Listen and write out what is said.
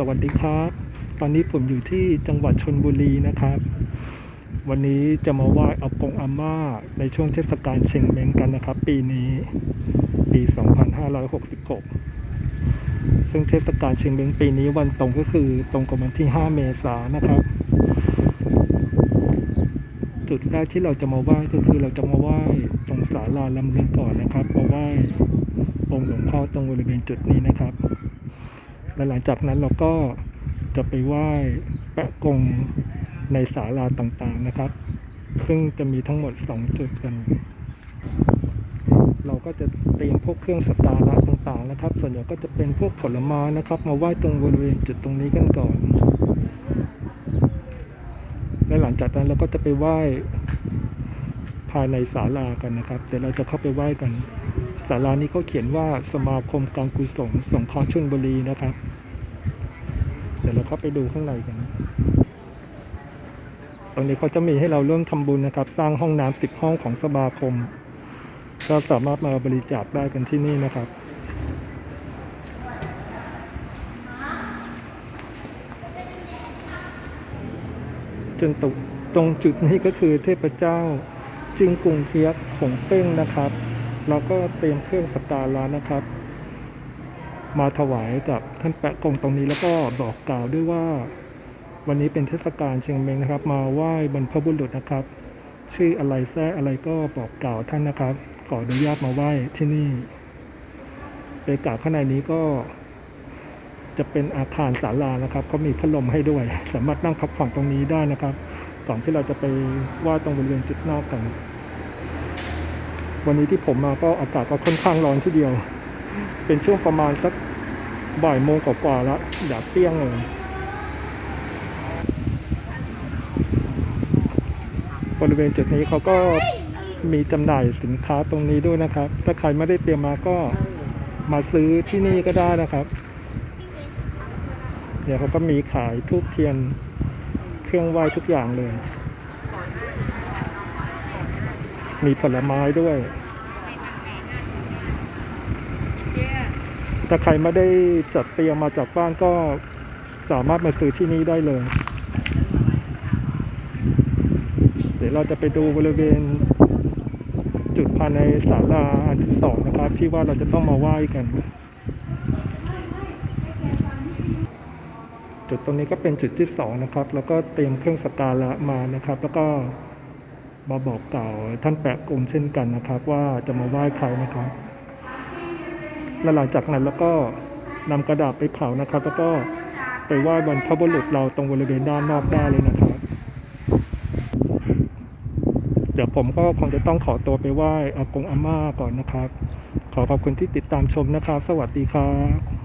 สวัสดีครับ ตอนนี้ผมอยู่ที่จังหวัดชนบุรีนะครับ วันนี้จะมาไหว้อากงอาม่าในช่วงเทศกาลเชงเม้งกันนะครับ ปีนี้ปี 2566 ซึ่งเทศกาลเชงเม้งปีนี้วันตรงก็คือตรงกับวันที่ 5 เมษายนนะครับ จุดแรกที่เราจะมาไหว้ก็คือเราจะมาไหว้ตรงศาลาลำลึกก่อนนะครับมาไหว้องค์หลวงพ่อตรงบริเวณจุดนี้นะครับ และหลังจากนั้นเราก็จะไปไหว้แปะกงในศาลาต่างๆนะครับ ซึ่งจะมีทั้งหมด 2 จุดกัน เราก็จะเตรียมพวกเครื่องสักการะต่างๆนะครับ ส่วนใหญ่ก็จะเป็นพวกผลไม้นะครับ มาไหว้ตรงบริเวณจุดตรงนี้กันก่อน และหลังจากนั้นเราก็จะไปไหว้ภายในศาลากันนะครับ เดี๋ยวเราจะเข้าไปไหว้กัน ศาลานี้เขาเขียนว่าสมาคมการกุศลสงเคราะห์ชลบุรีนะครับ เดี๋ยวเราเข้าไปดูข้างในกันตรงนี้เขาจะมีให้เราร่วมทำบุญนะครับ สร้างห้องน้ำสิบห้องของสมาคม ก็สามารถมาบริจาคได้กันที่นี่นะครับจนตุตรงจุดนี้ก็คือเทพเจ้าจิงกุงเทียกของเป้งนะครับ เราก็เตรียมเครื่องสักการะนะครับ มาถวายกับท่านแปะกงตรงนี้แล้วก็บอกกล่าวด้วยว่า วันนี้เป็นเทศกาลเชียงเมงนะครับ มาไหว้บรรพบุรุษนะครับ ชื่ออะไรแท้อะไรก็บอกกล่าวท่านนะครับ ขออนุญาตมาไหว้ที่นี่ไปกราบข้างในนี้ก็จะเป็นอาคารศาลานะครับเขามีพัดลมให้ด้วย สามารถนั่งพักผ่อนตรงนี้ได้นะครับ ก่อนที่เราจะไปไหว้ตรงบริเวณจุดนอกกัน วันนี้ที่ผมมาก็อากาศก็ค่อนข้างร้อนทีเดียว เป็นช่วงประมาณสักบ่ายโมงกว่าๆแล้วอยากเปรี้ยงเลยบริเวณจุดนี้เขาก็มีจำหน่ายสินค้าตรงนี้ด้วยนะครับ ถ้าใครไม่ได้เตรียมมาก็มาซื้อที่นี่ก็ได้นะครับ เดี๋ยวเขาก็มีขายทูบเทียนเครื่องไหว้ทุกอย่างเลย มีผลไม้ด้วย ถ้าใครไม่ได้จัดเตรียมมาจากบ้านก็สามารถมาซื้อที่นี่ได้เลย เดี๋ยวเราจะไปดูบริเวณ จุดภายในศาลาอันที่สองนะครับ ที่ว่าเราจะต้องมาไหว้กัน จุดตรงนี้ก็เป็นจุดที่สองนะครับ แล้วก็เตรียมเครื่องสการะมานะครับ แล้วก็มาบอกกล่าวท่านแปะกงเช่นกันนะครับ ว่าจะมาไหว้ใครนะครับ และหลังจากนั้นแล้วก็นำกระดาษไปเผานะครับ แล้วก็ไปไหว้บรรพบุรุษเราตรงบริเวณด้านนอกได้เลยนะครับ เดี๋ยวผมก็คงจะต้องขอตัวไปไหว้อากงอาม่าก่อนนะครับ ขอขอบคุณที่ติดตามชมนะครับ สวัสดีครับ